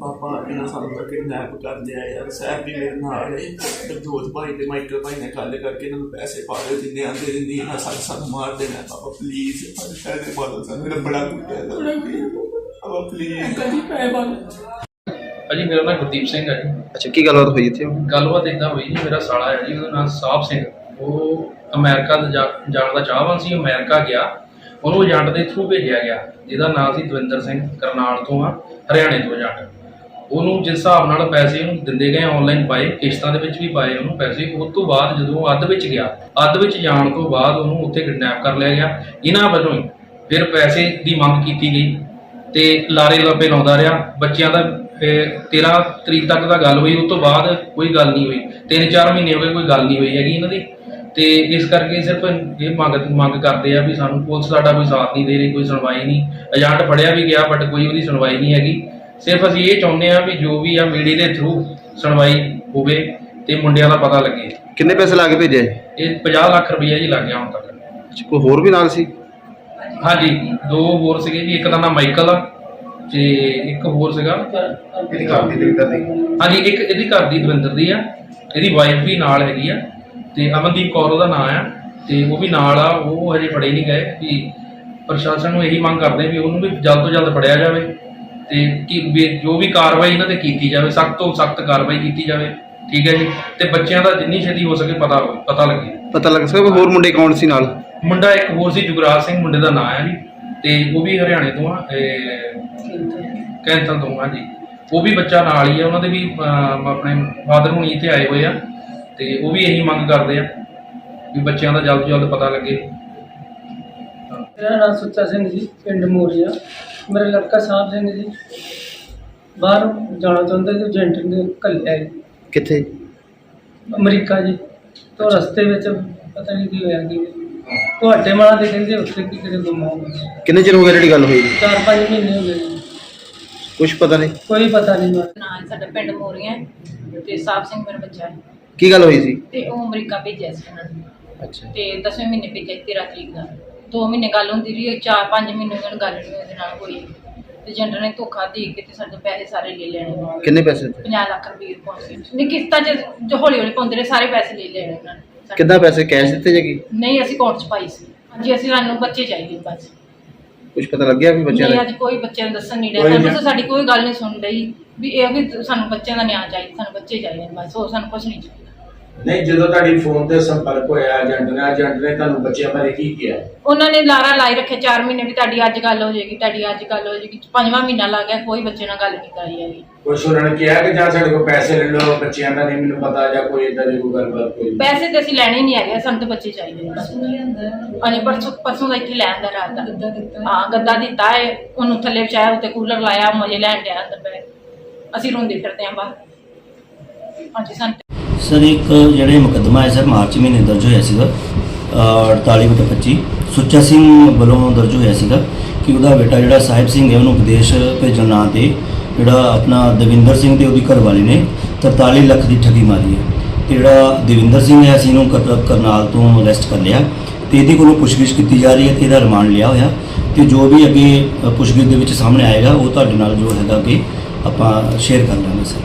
ਪਾਪਾ ਇਹਨਾਂ ਸਾਨੂੰ ਤਾਂ ਕਿਡਨੈਪ ਕਰ ਲਿਆ ਯਾਰ ਸਾਹਿਬ ਵੀ ਮੇਰੇ ਨਾਲ ਹੈ ਜੋਤ ਭਾਈ ਤੇ ਮਾਈਕਲ ਭਾਈ ਨੇ ਗੱਲ ਕਰਕੇ ਇਹਨਾਂ ਨੂੰ ਪੈਸੇ ਪਾ ਦੇ ਜਿੰਨੇ ਆਂਦੇ ਦਿੰਦੀ ਇਹਨਾਂ ਸਾਨੂੰ ਸਾਨੂੰ ਮਾਰ ਦੇਣਾ ਪਾਪਾ ਪਲੀਜ਼ ਸਾਡੇ ਬਾਦਲ ਸਾਨੂੰ ਮੇਰਾ ਬੜਾ ਕੁੱਟਿਆ ਪਾਪਾ ਪਲੀਜ਼ ਕਦੀ ਪੈ ਭਾਜੀ ਮੇਰਾ ਨਾਮ ਗੁਰਦੀਪ ਸਿੰਘ ਹੈ ਜੀ। ਅੱਛਾ ਕੀ ਗੱਲਬਾਤ ਹੋਈ ਇੱਥੇ? ਗੱਲਬਾਤ ਇਦਾਂ ਹੋਈ ਜੀ ਮੇਰਾ ਸਾਲਾ ਹੈ ਜੀ ਉਹਦਾ ਨਾਮ ਸਾਹਿਬ ਸਿੰਘ। ਉਹ ਅਮਰੀਕਾ ਜਾਣ ਦਾ ਚਾਹਵਾਨ ਸੀ ਅਮਰੀਕਾ ਗਿਆ। ਉਹਨੂੰ ਏਜੰਟ ਦੇ ਥਰੂ ਭੇਜਿਆ ਗਿਆ। ਜਿਹਦਾ ਨਾਮ ਸੀ ਦਵਿੰਦਰ ਸਿੰਘ, ਕਰਨਾਲ ਤੋਂ ਆ, ਹਰਿਆਣੇ ਤੋਂ ਏਜੰਟ। ਉਹਨੂੰ ਜਿਸ ਹਿਸਾਬ ਨਾਲ ਪੈਸੇ ਉਹਨੂੰ ਦਿੰਦੇ ਗਏ ਆਨਲਾਈਨ ਪਾਏ, ਕਿਸ਼ਤਾਂ ਦੇ ਵਿੱਚ ਵੀ ਪਾਏ ਉਹਨੂੰ ਪੈਸੇ, ਉਸ ਤੋਂ ਬਾਅਦ ਜਦੋਂ ਅੱਧ ਵਿੱਚ ਗਿਆ, ਅੱਧ ਵਿੱਚ ਜਾਣ ਤੋਂ ਬਾਅਦ ਉਹਨੂੰ ਉੱਥੇ ਕਿਡਨੈਪ ਕਰ ਲਿਆ ਗਿਆ। ਇਹਨਾਂ ਵੱਲੋਂ ਹੀ ਫਿਰ ਪੈਸੇ ਦੀ ਮੰਗ ਕੀਤੀ ਗਈ ਤੇ ਲਾਰੇ ਲੱਭੇ ਲਾਉਂਦਾ ਰਿਹਾ। ਬੱਚਿਆਂ ਦਾ ਫਿਰ 13 ਤਰੀਕ ਤੱਕ ਦਾ ਗੱਲ ਹੋਈ, ਉਸ ਤੋਂ ਬਾਅਦ ਕੋਈ ਗੱਲ ਨਹੀਂ ਹੋਈ। ਤਿੰਨ ਚਾਰ ਮਹੀਨੇ ਹੋ ਗਏ ਕੋਈ ਗੱਲ ਨਹੀਂ ਹੋਈ ਹੈਗੀ ਇਹਨਾਂ ਦੀ। ਤੇ ਇਸ ਕਰਕੇ ਸਿਰਫ ਇਹ ਮੰਗ ਮੰਗ ਕਰਦੇ ਆ ਵੀ ਸਾਨੂੰ ਪੁਲਿਸ ਸਾਡਾ ਕੋਈ ਸਾਥ ਨਹੀਂ ਦੇ ਰਹੀ ਕੋਈ ਸੁਣਵਾਈ ਨਹੀਂ। ਏਜੰਟ ਫੜਿਆ ਵੀ ਗਿਆ ਬਟ ਕੋਈ ਉਹਦੀ ਸੁਣਵਾਈ ਨਹੀਂ ਹੈਗੀ। ਸਿਰਫ ਅਸੀਂ ਇਹ ਚਾਹੁੰਦੇ ਆ ਵੀ ਜੋ ਵੀ ਆ ਮੀਡੀਆ ਦੇ ਥਰੂ ਸੁਣਵਾਈ ਹੋਵੇ ਤੇ ਮੁੰਡਿਆਂ ਦਾ ਪਤਾ ਲੱਗੇ। ਕਿੰਨੇ ਪੈਸੇ ਲਾ ਕੇ ਭੇਜੇ? ਇਹ 50 ਲੱਖ ਰੁਪਈਆ ਜੀ ਲੱਗ ਗਿਆ ਹੁਣ ਤੱਕ। ਕੋਈ ਹੋਰ ਵੀ ਨਾਲ ਸੀ? ਹਾਂਜੀ ਦੋ ਹੋਰ ਸੀਗੇ ਜੀ ਇੱਕ ਦਾ ਨਾਮ ਮਾਈਕਲ ਆ ਤੇ ਇੱਕ ਹੋਰ ਸੀਗਾ। ਹਾਂਜੀ ਇੱਕ ਇਹਦੀ ਘਰ ਦੀ ਦਵਿੰਦਰ ਦੀ ਆ। ਇਹਦੀ ਵਾਈਫ ਵੀ ਨਾਲ ਹੈਗੀ ਆ। ਤੇ ਅਮਨਦੀਪ ਕੌਰ ਉਹਦਾ ਨਾਮ ਆ ਤੇ ਉਹ ਵੀ ਨਾਲ ਆ ਉਹ ਹਜੇ ਫੜੇ ਨਹੀਂ ਗਏ ਕਿ ਪ੍ਰਸ਼ਾਸਨ ਨੂੰ ਇਹੀ ਮੰਗ ਕਰਦੇ ਵੀ ਉਹਨੂੰ ਵੀ ਜਲਦ ਤੋਂ ਜਲਦ ਫੜਿਆ ਜਾਵੇ ਤੇ ਕਿ ਵੀ ਜੋ ਵੀ ਕਾਰਵਾਈ ਇਹਨਾਂ ਤੇ ਕੀਤੀ ਜਾਵੇ ਸਖਤ ਤੋਂ ਸਖਤ ਕਾਰਵਾਈ ਕੀਤੀ ਜਾਵੇ ਠੀਕ ਹੈ ਜੀ? ਤੇ ਬੱਚਿਆਂ ਦਾ ਜਿੰਨੀ ਛੇਤੀ ਹੋ ਸਕੇ ਪਤਾ ਪਤਾ ਲੱਗੇ। ਪਤਾ ਲੱਗ ਸਕਦਾ ਵੀ ਹੋਰ ਮੁੰਡੇ ਕੌਣ ਸੀ ਨਾਲ? ਮੁੰਡਾ ਇੱਕ ਹੋਰ ਸੀ ਜੁਗਰਾਜ ਸਿੰਘ ਮੁੰਡੇ ਦਾ ਨਾਮ ਹੈ ਜੀ ਤੇ ਉਹ ਵੀ ਹਰਿਆਣੇ ਤੋਂ ਆ ਕੈਂਥਲ ਤੋਂ ਆ ਜੀ ਉਹ ਵੀ ਬੱਚਾ ਨਾਲ ਹੀ ਆ ਉਹਨਾਂ ਦੇ ਵੀ ਆਪਣੇ ਫਾਦਰ ਹੁਣੀ ਇੱਥੇ ਆਏ ਹੋਏ ਆ। ਤੇ ਉਹ ਵੀ ਇਹੀ ਮੰਗ ਕਰਦੇ ਆ ਵੀ ਬੱਚਿਆਂ ਦਾ ਜਲਦ ਤੋਂ ਜਲਦ ਪਤਾ ਲੱਗੇ। ਮੇਰਾ ਨਾਮ ਸੁੱਚਾ ਸਿੰਘ ਜੀ ਪਿੰਡ ਮੋਰੀਆ। ਮੇਰਾ ਲੜਕਾ ਸਾਹਿਬ ਸਿੰਘ ਜੀ ਬਾਹਰ ਜਾਣਾ ਚਾਹੁੰਦਾ ਜੀ ਏਜੰਟ ਨੇ ਘੱਲਿਆ ਜੀ। ਕਿੱਥੇ? ਅਮਰੀਕਾ ਜੀ। ਤੋਂ ਰਸਤੇ ਵਿੱਚ ਪਤਾ ਨਹੀਂ ਕੀ ਹੋਇਆ ਕੀ ਤੁਹਾਡੇ ਮਾਲਾ ਦੇ ਕਹਿੰਦੇ ਉੱਥੇ ਕੀ ਕਿਤੇ ਗੁੰਮ ਹੋ ਗਿਆ। ਕਿੰਨੇ ਚਿਰ ਹੋ ਗਿਆ ਜਿਹੜੀ ਗੱਲ ਹੋਈ? ਚਾਰ ਪੰਜ ਮਹੀਨੇ ਹੋ ਗਏ ਜੀ। ਕੁਝ ਪਤਾ ਨਹੀਂ। ਕੋਈ ਪਤਾ ਨਹੀਂ ਨਾਂ ਸਾਡਾ ਪਿੰਡ ਮੋਰੀਆਂ ਹੈ ਤੇ ਸਾਹਿਬ ਸਿੰਘ ਮੇਰਾ ਬੱਚਾ ਹੈ। ਕੀ ਗੱਲ ਹੋਈ ਸੀ? ਤੇ ਉਹ ਅਮਰੀਕਾ ਭੇਜਿਆ ਸੀ ਉਹਨਾਂ ਨੇ। ਅੱਛਾ। ਤੇ 10ਵੇਂ ਮਹੀਨੇ ਭੇਜਿਆ 13 ਤਰੀਕ ਦਾ। 2 ਮਹੀਨੇ ਗੱਲ ਹੁੰਦੀ ਰਹੀ 4-5 ਮਹੀਨੇ ਉਹਨਾਂ ਨਾਲ ਗੱਲ ਨਹੀਂ ਉਹਦੇ ਨਾਲ ਹੋਈ। ਤੇ ਏਜੰਟ ਨੇ ਧੋਖਾ ਦੇ ਕੇ ਤੇ ਸਾਡੇ ਪੈਸੇ ਸਾਰੇ ਲੈ ਲੈਣੇ। ਕਿੰਨੇ ਪੈਸੇ ਦਿੱਤੇ 50 ਲੱਖ ਰੁਪਏ ਪਹੁੰਚੇ ਨਹੀਂ ਕਿਸ਼ਤਾਂ ਚ ਜੋ ਹੌਲੀ ਹੌਲੀ ਪਾਉਂਦੇ ਰਹੇ ਸਾਰੇ ਪੈਸੇ ਲੈ ਲੈਣੇ ਉਹਨਾਂ ਨੇ। ਸਾਡੇ। ਕਿੰਨਾ ਪੈਸੇ ਕੈਸ਼ ਦਿੱਤੇ ਜਾਂ ਕੀ? ਨਹੀਂ ਅਸੀਂ ਕੋਰਟ ਚ ਪਾਈ ਸੀ। ਹਾਂਜੀ ਅਸੀਂ ਸਾਨੂੰ ਬੱਚੇ ਚਾਹੀਦੇ ਬਸ। ਕੁਝ ਪਤਾ ਲੱਗਿਆ ਵੀ ਬੱਚਿਆਂ ਨਹੀਂ ਦਾ ਅੱਜ ਕੋਈ ਬੱਚੇ ਨੂੰ ਦੱਸਣ ਨਹੀਂ ਰਿਹਾ ਬਸ ਸਾਡੀ ਕੋਈ ਗੱਲ ਨਹੀਂ ਸੁਣ ਰਹੀ। ਵੀ ਇਹ ਵੀ ਸਾਨੂੰ ਬੱਚਿਆਂ ਦਾ ਨਿਆਂ ਚਾਹੀਦਾ ਸਾਨੂੰ ਬੱਚੇ ਚਾਹੀਦੇ ਨੇ ਬਸ ਹੋਰ ਸਾਨੂੰ ਕੁਝ ਨਹੀਂ ਚਾਹੀਦਾ। ਨਹੀਂ ਜਦੋਂ ਤੁਹਾਡੀ ਫੋਨ ਤੇ ਸੰਪਰਕ ਹੋਇਆ ਏਜੰਟ ਨਾਲ ਏਜੰਟ ਨੇ ਤੁਹਾਨੂੰ ਬੱਚਿਆਂ ਬਾਰੇ ਕੀ ਕਿਹਾ? ਉਹਨਾਂ ਨੇ ਲਾਰਾ ਲਾਈ ਰੱਖਿਆ 4 ਮਹੀਨੇ ਵੀ ਤੁਹਾਡੀ ਅੱਜ ਗੱਲ ਹੋ ਜਾਏਗੀ ਤੁਹਾਡੀ ਅੱਜ ਗੱਲ ਹੋ ਜਾਏਗੀ ਪੰਜਵਾਂ ਮਹੀਨਾ ਲੱਗ ਗਿਆ ਕੋਈ ਬੱਚੇ ਨਾਲ ਗੱਲ ਨਹੀਂ ਕਰੀ ਹੈਗੀ। ਕੁਛ ਉਹਨਾਂ ਨੇ ਕਿਹਾ ਕਿ ਜਾਂ ਸਾਡੇ ਕੋਲ ਪੈਸੇ ਲੈ ਲਓ ਬੱਚਿਆਂ ਦਾ ਨਹੀਂ ਮੈਨੂੰ ਪਤਾ ਜਾਂ ਕੋਈ ਇਦਾਂ ਦੀ ਕੋਈ ਗੱਲਬਾਤ ਕੋਈ? ਪੈਸੇ ਤੇ ਅਸੀਂ ਲੈਣੇ ਹੀ ਨਹੀਂ ਹੈਗੇ ਸਾਨੂੰ ਤਾਂ ਬੱਚੇ ਚਾਹੀਦੇ ਨੇ। ਬਸ ਹਾਂਜੀ ਪਰਸੋਂ ਪਰਸੋਂ ਦਾ ਇੱਥੇ ਲੈ ਆਂਦਾ ਰਾਤ ਦਾ। ਹਾਂ ਗੱਦਾ ਦਿੱਤਾ ਹੈ ਉਹਨੂੰ ਥੱਲੇ ਵਿਛਾਇਆ ਉੱਤੇ ਕੂਲਰ ਲਾਇਆ ਮਜ਼ੇ ਲੈਣ ਡਿਆ ਅੰਦਰ ਬੈ ਅਸੀਂ ਰੋਂਦੇ ਫਿਰਦੇ ਆਂ ਬਾਹਰ। ਹਾਂਜੀ ਸਾਨੂੰ ਸਰ, ਇੱਕ ਜਿਹੜੇ ਮੁਕੱਦਮਾ ਹੈ ਸਰ, ਮਾਰਚ ਮਹੀਨੇ ਦਰਜ ਹੋਇਆ ਸੀਗਾ, ਅਹ 48 ਬਟਾ 25 ਸੁੱਚਾ ਸਿੰਘ ਵੱਲੋਂ ਦਰਜ ਹੋਇਆ ਸੀਗਾ ਕਿ ਉਹਦਾ ਬੇਟਾ ਜਿਹੜਾ ਸਾਹਿਬ ਸਿੰਘ ਹੈ, ਉਹਨੂੰ ਵਿਦੇਸ਼ ਭੇਜਣ ਨਾਂ ਤੇ ਜਿਹੜਾ ਆਪਣਾ ਦਵਿੰਦਰ ਸਿੰਘ ਤੇ ਉਹਦੀ ਘਰਵਾਲੀ ਨੇ 43 ਲੱਖ ਦੀ ਠੱਗੀ ਮਾਰੀ ਹੈ। ਤੇ ਜਿਹੜਾ ਦਵਿੰਦਰ ਸਿੰਘ ਹੈ, ਅਸੀਂ ਇਹਨੂੰ ਕਰ- ਕਰਨਾਲ ਤੋਂ ਅਰੈਸਟ ਕਰ ਲਿਆ ਤੇ ਇਹਦੇ ਕੋਲੋਂ ਪੁੱਛਗਿੱਛ ਕੀਤੀ ਜਾ ਰਹੀ ਹੈ ਤੇ ਇਹਦਾ ਰਿਮਾਂਡ ਲਿਆ ਹੋਇਆ। ਤੇ ਜੋ ਵੀ ਅੱਗੇ ਪੁੱਛਗਿੱਛ ਦੇ ਵਿੱਚ ਸਾਹਮਣੇ ਆਏਗਾ, ਉਹ ਤੁਹਾਡੇ ਨਾਲ ਜੋ ਹੈਗਾ ਕਿ ਆਪਾਂ ਸ਼ੇਅਰ ਕਰ ਲਾਂਗੇ ਸਰ